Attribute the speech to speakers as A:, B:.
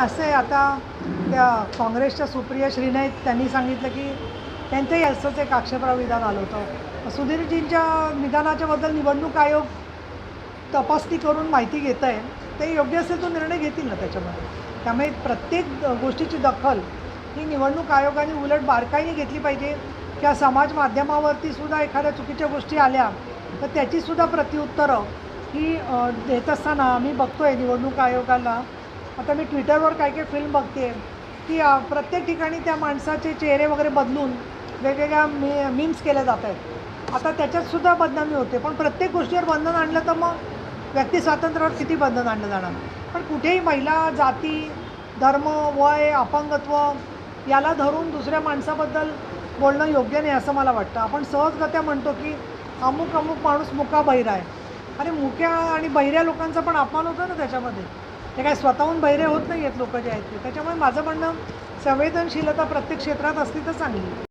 A: असं आहे आता त्या काँग्रेसच्या सुप्रिया श्रीने त्यांनी सांगितलं की त्यांचंही असंच एक आक्षेपार्ह विधान आलं होतं. सुधीरजींच्या निदानाच्याबद्दल निवडणूक आयोग तपासणी करून माहिती घेत आहे. ते योग्य असेल तो निर्णय घेतील ना त्याच्यामध्ये. त्यामुळे प्रत्येक गोष्टीची दखल ही निवडणूक आयोगाने उलट बारकाईने घेतली पाहिजे. किंवा समाज माध्यमावरती सुद्धा एखाद्या चुकीच्या गोष्टी आल्या तर त्याचीसुद्धा प्रत्युत्तरं ही देत असताना आम्ही बघतो आहे निवडणूक आयोगाला. आता मी ट्विटरवर काही काही फिल्म बघते की प्रत्येक ठिकाणी त्या माणसाचे चेहरे वगैरे बदलून वेगवेगळ्या मी मीम्स केल्या जात आहेत. आता त्याच्यातसुद्धा बदनामी होते पण प्रत्येक गोष्टीवर बंधन आणलं तर मग व्यक्ती स्वातंत्र्यावर किती बंधन आणलं जाणार? पण कुठेही महिला जाती धर्म वय अपंगत्व याला धरून दुसऱ्या माणसाबद्दल बोलणं योग्य नाही असं मला वाटतं. आपण सहजगत्या म्हणतो की अमुक अमुक माणूस मुका बहिरा आहे. अरे मुक्या आणि बहिऱ्या लोकांचा पण अपमान होतो ना त्याच्यामध्ये. ते काय स्वतःहून बहिरे होत नाही आहेत लोक जे आहेत ते. त्याच्यामुळे माझं म्हणणं संवेदनशीलता प्रत्येक क्षेत्रात असली तर चांगली.